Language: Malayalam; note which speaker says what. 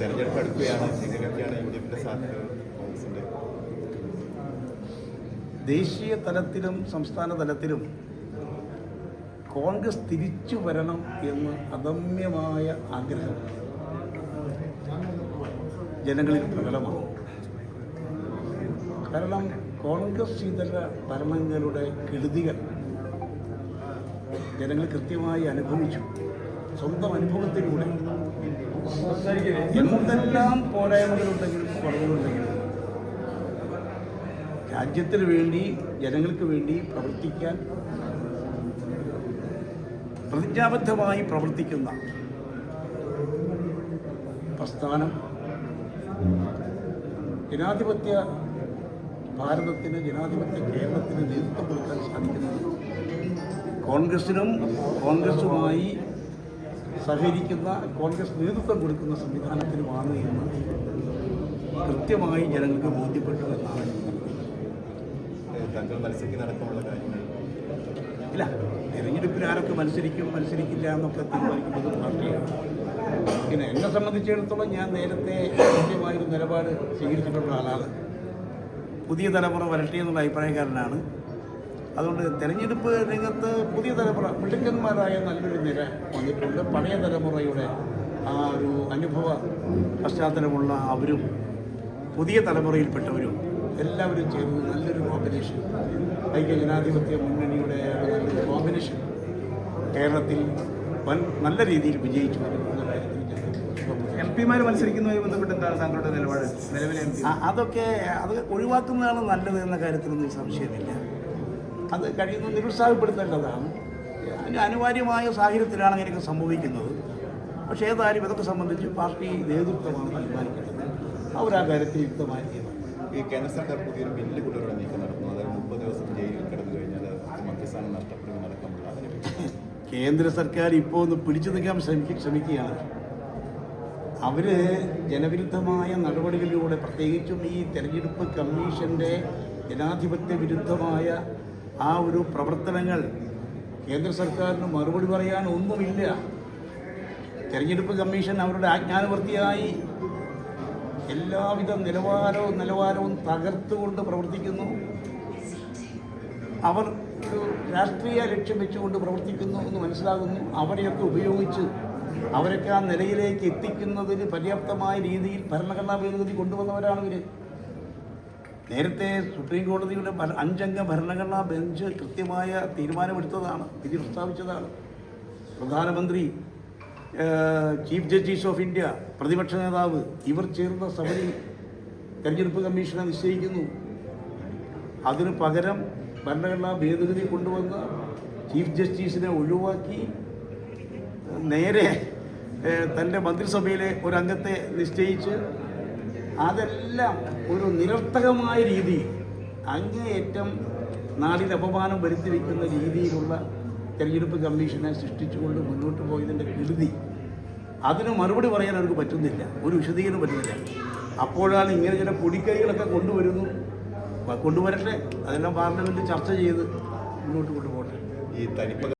Speaker 1: തെരഞ്ഞെടുപ്പ് അടുക്കുകയാണ് എങ്ങനെയൊക്കെയാണ് യു ഡി എഫിന്റെ സാധ്യത
Speaker 2: ദേശീയ തലത്തിലും സംസ്ഥാന തലത്തിലും കോൺഗ്രസ് തിരിച്ചു വരണം എന്ന് അദമ്യമായ ആഗ്രഹം ജനങ്ങളിൽ പ്രകടമാണ്. കാരണം കോൺഗ്രസ് ഇതര ഭരണങ്ങളുടെ കെടുതികൾ ജനങ്ങൾ കൃത്യമായി അനുഭവിച്ചു. സ്വന്തം അനുഭവത്തിലൂടെ. എന്തെല്ലാം പോരായ്മകളുണ്ടെങ്കിലും കുറവുകളുണ്ടെങ്കിലും രാജ്യത്തിന് വേണ്ടി ജനങ്ങൾക്ക് വേണ്ടി പ്രവർത്തിക്കാൻ പ്രതിജ്ഞാബദ്ധമായി പ്രവർത്തിക്കുന്ന പ്രസ്ഥാനം ജനാധിപത്യ ഭാരതത്തിന് ജനാധിപത്യ കേരളത്തിന് നേതൃത്വം കൊടുക്കാൻ സാധിക്കുന്നത് കോൺഗ്രസിനും കോൺഗ്രസുമായി സഹകരിക്കുന്ന കോൺഗ്രസ് നേതൃത്വം കൊടുക്കുന്ന സംവിധാനത്തിനുമാണ് എന്ന് കൃത്യമായി ജനങ്ങൾക്ക് ബോധ്യപ്പെട്ടു എന്നാണ്
Speaker 1: ഏഹ് താങ്കൾ മത്സരിക്കുന്നതടക്കമുള്ള കാര്യങ്ങൾ.
Speaker 2: ഇല്ല തെരഞ്ഞെടുപ്പിൽ ആരൊക്കെ മത്സരിക്കും മത്സരിക്കില്ല എന്നൊക്കെ തീരുമാനിക്കുന്നത് പാർട്ടിയാണ്. പിന്നെ എന്നെ സംബന്ധിച്ചിടത്തോളം ഞാൻ നേരത്തെ കൃത്യമായൊരു നിലപാട് സ്വീകരിച്ചിട്ടുള്ള ആളാണ്. പുതിയ തലമുറ വരട്ടെ എന്നുള്ള അഭിപ്രായക്കാരനാണ്. അതുകൊണ്ട് തെരഞ്ഞെടുപ്പ് രംഗത്ത് പുതിയ തലമുറ മിടുക്കന്മാരായ നല്ലൊരു നിര വന്നിട്ടുണ്ട്. പഴയ തലമുറയുടെ ആ ഒരു അനുഭവ പശ്ചാത്തലമുള്ള അവരും പുതിയ തലമുറയിൽപ്പെട്ടവരും എല്ലാവരും ചേർന്ന് നല്ലൊരു കോമ്പിനേഷൻ ഐക്യ ജനാധിപത്യ മുന്നണിയുടെ നല്ലൊരു കോമ്പിനേഷൻ കേരളത്തിൽ വൻ നല്ല രീതിയിൽ വിജയിച്ചു കാര്യത്തിൽ
Speaker 3: എം പിമാർ മത്സരിക്കുന്നതുമായി ബന്ധപ്പെട്ട് എന്താണ് താങ്കളുടെ നിലപാട്? നിലവിലെ
Speaker 2: അതൊക്കെ അത് ഒഴിവാക്കുന്നതാണ് നല്ലത് എന്ന കാര്യത്തിലൊന്നും സംശയമില്ല. അത് കഴിയുന്ന നിരുത്സാഹപ്പെടുത്തേണ്ടതാണ്. അതിന് അനിവാര്യമായ സാഹചര്യത്തിലാണ് അങ്ങനെയൊക്കെ സംഭവിക്കുന്നത്. പക്ഷേ ഏതായാലും ഇതൊക്കെ സംബന്ധിച്ച് പാർട്ടി നേതൃത്വമാണ് തീരുമാനിക്കേണ്ടത്. അവർ ആ കാര്യത്തിൽ യുക്തമായ തീരുമാനം.
Speaker 1: ഈ കേന്ദ്ര സർക്കാർ പുതിയൊരു ബില്ല് കൊണ്ടുവരാൻ നീക്കം നടക്കുന്നു അതായത് മുപ്പത് ദിവസം ജയിലിൽ കിടന്നു കഴിഞ്ഞാൽ മന്ത്രിസ്ഥാനം നഷ്ടപ്പെടുമെന്നടക്കമുള്ള അതിനെ
Speaker 2: കേന്ദ്ര സർക്കാർ ഇപ്പോൾ ഒന്ന് പിടിച്ചു നിൽക്കാൻ ശ്രമിക്ക ശ്രമിക്കുകയാണ്. അവർ ജനവിരുദ്ധമായ നടപടികളിലൂടെ പ്രത്യേകിച്ചും ഈ തെരഞ്ഞെടുപ്പ് കമ്മീഷന്റെ ജനാധിപത്യ വിരുദ്ധമായ ആ ഒരു പ്രവർത്തനങ്ങൾ കേന്ദ്ര സർക്കാരിന് മറുപടി പറയാൻ ഒന്നുമില്ല. തെരഞ്ഞെടുപ്പ് കമ്മീഷൻ അവരുടെ ആജ്ഞാനവൃത്തിയായി എല്ലാവിധ നിലവാരവും നിലവാരവും തകർത്തുകൊണ്ട് പ്രവർത്തിക്കുന്നു. അവർ ഒരു രാഷ്ട്രീയ ലക്ഷ്യം വെച്ചുകൊണ്ട് പ്രവർത്തിക്കുന്നു എന്ന് മനസ്സിലാകുന്നു. അവരെയൊക്കെ ഉപയോഗിച്ച് അവരൊക്കെ ആ നിലയിലേക്ക് എത്തിക്കുന്നതിന് പര്യാപ്തമായ രീതിയിൽ ഭരണഘടനാ ഭേദഗതി കൊണ്ടുവന്നവരാണ് ഇവർ നേരത്തെ സുപ്രീം കോടതിയുടെ അഞ്ചംഗ ഭരണഘടനാ ബെഞ്ച് കൃത്യമായ തീരുമാനമെടുത്തതാണ് വിധി പ്രസ്താവിച്ചതാണ് പ്രധാനമന്ത്രി ചീഫ് ജസ്റ്റിസ് ഓഫ് ഇന്ത്യ പ്രതിപക്ഷ നേതാവ് ഇവർ ചേർന്ന സമിതി തെരഞ്ഞെടുപ്പ് കമ്മീഷനെ നിശ്ചയിക്കുന്നു. അതിന് പകരം ഭരണഘടനാ ഭേദഗതി കൊണ്ടുവന്ന് ചീഫ് ജസ്റ്റിസിനെ ഒഴിവാക്കി നേരെ തന്റെ മന്ത്രിസഭയിലെ ഒരംഗത്തെ നിശ്ചയിച്ച് അതെല്ലാം ഒരു നിരർത്ഥകമായ രീതിയിൽ അങ്ങേയറ്റം നാടിന് അപമാനം വരുത്തി വയ്ക്കുന്ന രീതിയിലുള്ള തെരഞ്ഞെടുപ്പ് കമ്മീഷനെ സൃഷ്ടിച്ചുകൊണ്ട് മുന്നോട്ട് പോയതിന്റെ കെടുതി. അതിന് മറുപടി പറയാൻ അവർക്ക് പറ്റുന്നില്ല. ഒരു വിശദീകരണം പറ്റുന്നില്ല. അപ്പോഴാണ് ഇങ്ങനെ ചില പൊടിക്കൈകളൊക്കെ കൊണ്ടുവരുന്നു. കൊണ്ടുവരട്ടെ. അതെല്ലാം പാർലമെന്റ് ചർച്ച ചെയ്ത് മുന്നോട്ട് കൊണ്ടുപോകട്ടെ
Speaker 1: ഈ തനിപ്പക